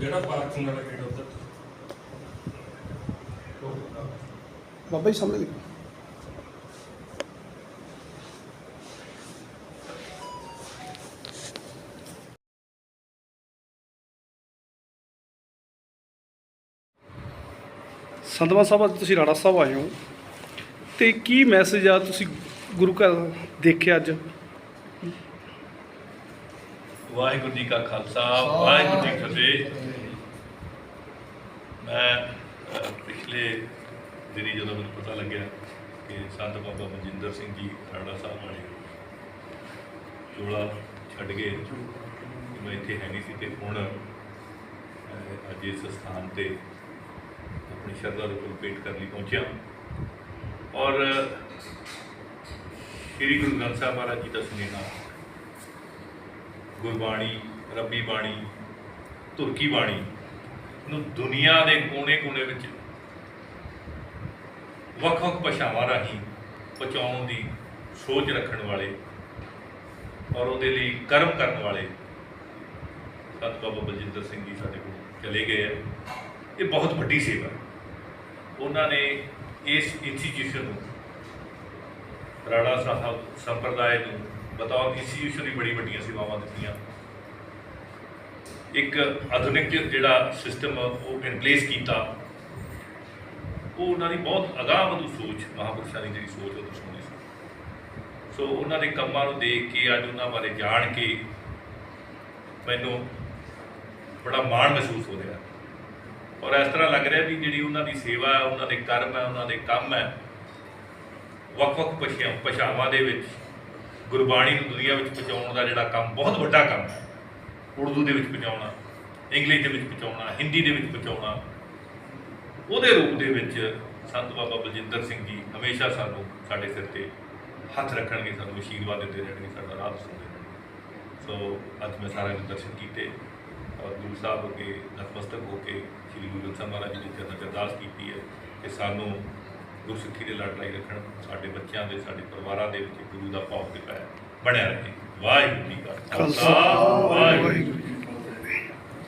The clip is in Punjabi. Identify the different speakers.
Speaker 1: ਜਿਹੜਾ ਪਾਰਕਿੰਗ ਵਾਲਾ ਗੇਟ ਉੱਧਰ
Speaker 2: ਬਾਬਾ ਜੀ ਸਾਹਮਣੇ ਦੇਖੋ। ਸੰਤਵਾ ਸਾਹਿਬ, ਅੱਜ ਤੁਸੀਂ ਰਾਣਾ ਸਾਹਿਬ ਆਏ ਹੋ। ਤੇ ਕੀ ਮੈਸੇਜ ਆ ਤੁਸੀਂ ਗੁਰੂ ਘਰ ਦੇਖਿਆ ਅੱਜ?
Speaker 3: ਵਾਹਿਗੁਰੂ ਜੀ ਕਾ ਖਾਲਸਾ, ਵਾਹਿਗੁਰੂ ਜੀ ਕੀ ਫਤਿਹ। ਮੈਂ ਪਿਛਲੇ ਦਿਨੀ ਜਦੋਂ ਮੈਨੂੰ ਪਤਾ ਲੱਗਿਆ ਕਿ ਸੰਤ ਬਾਬਾ ਮਨਜਿੰਦਰ ਸਿੰਘ ਜੀ ਰਾੜਾ ਸਾਹਿਬ ਵਾਲੇ ਚੋਲਾ ਛੱਡ ਗਏ ਮੈਂ ਇੱਥੇ ਹੈ ਨਹੀਂ ਸੀ ਤੇ ਹੁਣ ਅੱਜ ਇਸ ਸਥਾਨ ਤੇ ਆਪਣੀ ਸ਼ਰਧਾ ਦੇ ਫੁੱਲ ਭੇਟ ਕਰਨ ਲਈ ਪਹੁੰਚਿਆ। ਔਰ, ਸ੍ਰੀ ਗੁਰੂ ਗ੍ਰੰਥ ਸਾਹਿਬ ਮਹਾਰਾਜ ਜੀ ਦਾ ਸੁਨੇਹਾ ਗੁਰਬਾਣੀ, ਰੱਬੀ ਬਾਣੀ, ਤੁਰਕੀ ਬਾਣੀ ਨੂੰ ਦੁਨੀਆ ਦੇ ਕੋਨੇ-ਕੋਨੇ ਵਿੱਚ ਵੱਖ-ਵੱਖ ਭਾਸ਼ਾਵਾਂ ਰਾਹੀਂ ਪਹੁੰਚਾਉਣ ਦੀ ਸੋਚ ਰੱਖਣ ਵਾਲੇ ਔਰ ਉਹਦੇ ਲਈ ਕਰਮ ਕਰਨ ਵਾਲੇ ਸੰਤ ਬਾਬਾ ਬਲਜਿੰਦਰ ਸਿੰਘ ਜੀ ਸਾਡੇ ਕੋਲ ਚਲੇ ਗਏ ਆ। ਇਹ ਬਹੁਤ ਵੱਡੀ ਸੇਵਾ ਉਹਨਾਂ ਨੇ ਇਸ ਇੰਸਟੀਚਿਊਸ਼ਨ ਨੂੰ ਰਾਣਾ ਸਾਹਿਬ ਸੰਪਰਦਾਇ ਨੂੰ ਬਤੌਰ ਇੰਸਟੀਟਿਊਸ਼ਨ ਦੀ ਬੜੀ ਵੱਡੀਆਂ ਸੇਵਾਵਾਂ ਦਿੱਤੀਆਂ। ਇੱਕ ਆਧੁਨਿਕ ਜਿਹੜਾ ਸਿਸਟਮ ਉਹ ਇਨਪਲੇਸ ਕੀਤਾ। ਉਹ ਉਹਨਾਂ ਦੀ ਬਹੁਤ ਅਗਾਂਹ ਵਧੂ ਸੋਚ ਮਹਾਪੁਰਸ਼ਾਂ ਦੀ ਜਿਹੜੀ ਸੋਚ ਉਹ ਦਰਸਾਉਂਦੀ ਸੀ ਸੋ ਉਹਨਾਂ ਦੇ ਕੰਮਾਂ ਨੂੰ ਦੇਖ ਕੇ, ਅੱਜ ਉਹਨਾਂ ਬਾਰੇ ਜਾਣ ਕੇ ਮੈਨੂੰ ਬੜਾ ਮਾਣ ਮਹਿਸੂਸ ਹੋ ਰਿਹਾ। ਔਰ ਇਸ ਤਰ੍ਹਾਂ ਲੱਗ ਰਿਹਾ ਵੀ ਜਿਹੜੀ ਉਹਨਾਂ ਦੀ ਸੇਵਾ ਹੈ, ਉਹਨਾਂ ਦੇ ਕਰਮ ਹੈ, ਉਹਨਾਂ ਦੇ ਕੰਮ ਹੈ ਵੱਖ-ਵੱਖ ਭਾਸ਼ਾ ਭਾਸ਼ਾਵਾਂ ਦੇ ਵਿੱਚ, ਗੁਰਬਾਣੀ ਨੂੰ ਦੁਨੀਆ ਵਿੱਚ ਪਹੁੰਚਾਉਣ ਦਾ ਜਿਹੜਾ ਕੰਮ, ਬਹੁਤ ਵੱਡਾ ਕੰਮ ਹੈ। ਉਰਦੂ ਦੇ ਵਿੱਚ ਪਹੁੰਚਾਉਣਾ, ਇੰਗਲਿਸ਼ ਦੇ ਵਿੱਚ ਪਹੁੰਚਾਉਣਾ, ਹਿੰਦੀ ਦੇ ਵਿੱਚ ਪਹੁੰਚਾਉਣਾ। ਉਹਦੇ ਰੂਪ ਦੇ ਵਿੱਚ ਸੰਤ ਬਾਬਾ ਬਲਜਿੰਦਰ ਸਿੰਘ ਜੀ ਹਮੇਸ਼ਾ ਸਾਨੂੰ ਸਾਡੇ ਸਿਰ ਤੇ ਹੱਥ ਰੱਖਣਗੇ, ਸਾਨੂੰ ਆਸ਼ੀਰਵਾਦ ਦਿੰਦੇ ਰਹਿਣਗੇ, ਸਾਡਾ ਰਾਹ ਦੱਸਣਗੇ ਸੋ, ਅੱਜ ਮੈਂ ਸਾਰਿਆਂ ਦੇ ਦਰਸ਼ਨ ਕੀਤੇ ਔਰ ਗੁਰੂ ਸਾਹਿਬ ਅੱਗੇ ਨਤਮਸਤਕ ਹੋ ਕੇ ਸ੍ਰੀ ਗੁਰੂ ਗ੍ਰੰਥ ਸਾਹਿਬ ਮਹਾਰਾਜ ਜੀ ਦੇ ਚਰਨਾਂ 'ਚ ਅਰਦਾਸ ਕੀਤੀ ਹੈ ਕਿ ਸਾਨੂੰ ਗੁਰਸਿੱਖੀ ਦੇ ਲੜ ਲਾਈ ਰੱਖਣ ਸਾਡੇ ਬੱਚਿਆਂ ਦੇ ਸਾਡੇ ਪਰਿਵਾਰਾਂ ਦੇ ਵਿੱਚ ਗੁਰੂ ਦਾ ਭਾਵ ਟਿਕਾਇਆ ਬਣਿਆ ਰਹੇ ਵਾਹਿਗੁਰੂ ਜੀ ਕਾ ਖਾਲਸਾ ਵਾਹਿਗੁਰੂ।